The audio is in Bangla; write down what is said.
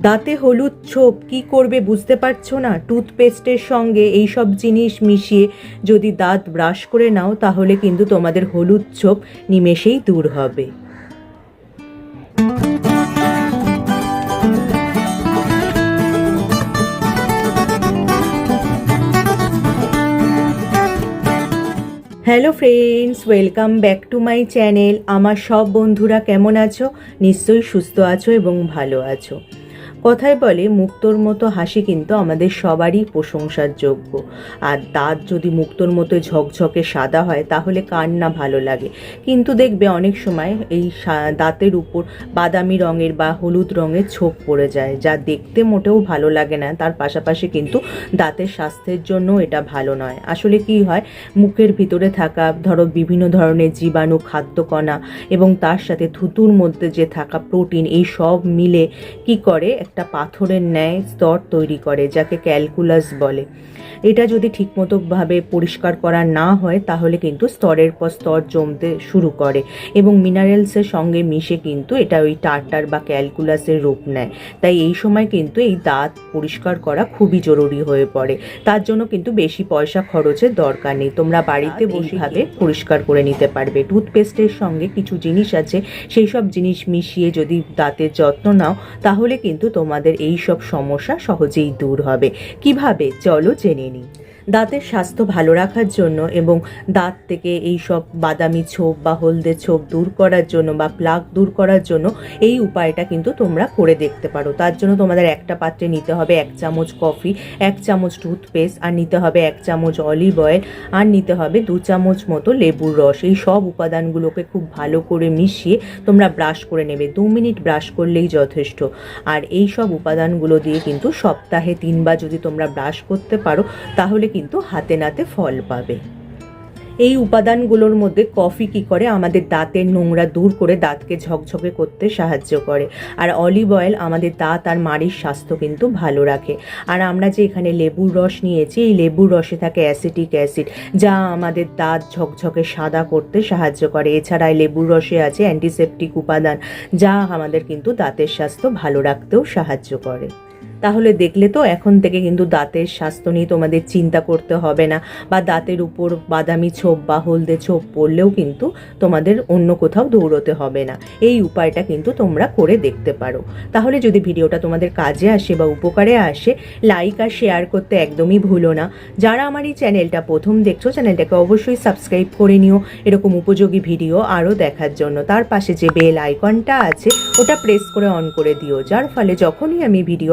দাঁতে হলুদ ছোপ, কি করবে বুঝতে পারছ না? টুথপেস্টের সঙ্গে এই সব জিনিস মিশিয়ে যদি দাঁত ব্রাশ করে নাও, তাহলে কিন্তু তোমাদের হলুদ ছোপ নিমেষেই দূর হবে। Hello friends, welcome back to my channel. আমার সব বন্ধুরা কেমন আছো? নিশ্চয়ই সুস্থ আছো এবং ভালো আছো। কথায় বলে, মুক্তোর মতো হাসি কিন্তু আমাদের সবারই প্রশংসার যোগ্য। আর দাঁত যদি মুক্তোর মতো ঝকঝকে সাদা হয়, তাহলে কার না ভালো লাগে? কিন্তু দেখবে অনেক সময় এই দাঁতের উপর বাদামি রঙের বা হলুদ রঙের ছোপ পড়ে যায়, যা দেখতে মোটেও ভালো লাগে না। তার পাশাপাশি কিন্তু দাঁতের স্বাস্থ্যের জন্য এটা ভালো নয়। আসলে কি হয়, মুখের ভিতরে থাকা, ধরো বিভিন্ন ধরনের জীবাণু, খাদ্যকণা এবং তার সাথে থুতুর মধ্যে যে থাকা প্রোটিন, এই সব মিলে কি করে একটা পাথরের ন্যায় স্তর তৈরি করে যাকে ক্যালকুলাস বলে। এটা যদি ঠিকমতোভাবে পরিষ্কার করা না হয় তাহলে কিন্তু স্তরের পর স্তর জমতে শুরু করে এবং মিনারেলসের সঙ্গে মিশে কিন্তু এটা ওই টার্টার বা ক্যালকুলাসের রূপ নেয়। তাই এই সময় কিন্তু এই দাঁত পরিষ্কার করা খুবই জরুরি হয়ে পড়ে। তার জন্য কিন্তু বেশি পয়সা খরচের দরকার নেই। তোমরা বাড়িতে বসেভাবে পরিষ্কার করে নিতে পারবে। টুথপেস্টের সঙ্গে কিছু জিনিস আছে সেই সব জিনিস মিশিয়ে যদি দাঁতের যত্ন নাও তাহলে কিন্তু তোমাদের এই সব সমস্যা সহজেই দূর হবে। কীভাবে? চলো জেনে নিই। দাঁতের স্বাস্থ্য ভালো রাখার জন্য এবং দাঁত থেকে এই সব বাদামি ছোপ বা হলদে ছোপ দূর করার জন্য বা প্লাক দূর করার জন্য এই উপায়টা কিন্তু তোমরা করে দেখতে পারো। তার জন্য তোমাদের একটা পাত্রে নিতে হবে এক চামচ কফি, এক চামচ টুথপেস্ট, আর নিতে হবে এক চামচ অলিভ অয়েল, আর নিতে হবে দু চামচ মতো লেবুর রস। এই সব উপাদানগুলোকে খুব ভালো করে মিশিয়ে তোমরা ব্রাশ করে নেবে। দু মিনিট ব্রাশ করলেই যথেষ্ট। আর এই সব উপাদানগুলো দিয়ে কিন্তু সপ্তাহে তিনবার যদি তোমরা ব্রাশ করতে পারো, তাহলে কিন্তু হাতে নাতে ফল পাবে। এই উপাদানগুলোর মধ্যে কফি কি করে? আমাদের দাঁতের নোংরা দূর করে দাঁতকে ঝকঝকে করতে সাহায্য করে। আর অলিভ অয়েল আমাদের দাঁত আর মাড়ির স্বাস্থ্য কিন্তু ভালো রাখে। আর আমরা যে এখানে লেবুর রস নিয়েছি, এই লেবুর রসে থাকে অ্যাসিটিক অ্যাসিড, যা আমাদের দাঁত ঝকঝকে সাদা করতে সাহায্য করে। এছাড়া লেবুর রসে আছে অ্যান্টিসেপটিক উপাদান, যা আমাদের কিন্তু দাঁতের স্বাস্থ্য ভালো রাখতেও সাহায্য করে। তাহলে দেখলে তো এখন থেকে কিন্তু দাঁতের স্বাস্থ্য নিয়ে তোমাদের চিন্তা করতে হবে না। বা দাঁতের উপর বাদামি ছোপ বা হলদে ছোপ পড়লেও কিন্তু তোমাদের অন্য কোথাও দৌড়তে হবে না। এই উপায়টা কিন্তু তোমরা করে দেখতে পারো। তাহলে যদি ভিডিওটা তোমাদের কাজে আসে বা উপকারে আসে লাইক আর শেয়ার করতে একদমই ভুলো না। যারা আমার এই চ্যানেলটা প্রথম দেখছ চ্যানেলটাকে অবশ্যই সাবস্ক্রাইব করে নিও। এরকম উপযোগী ভিডিও আরও দেখার জন্য। তার পাশে যে বেল আইকনটা আছে, ওটা প্রেস করে অন করে দিও। যার ফলে যখনই আমি ভিডিও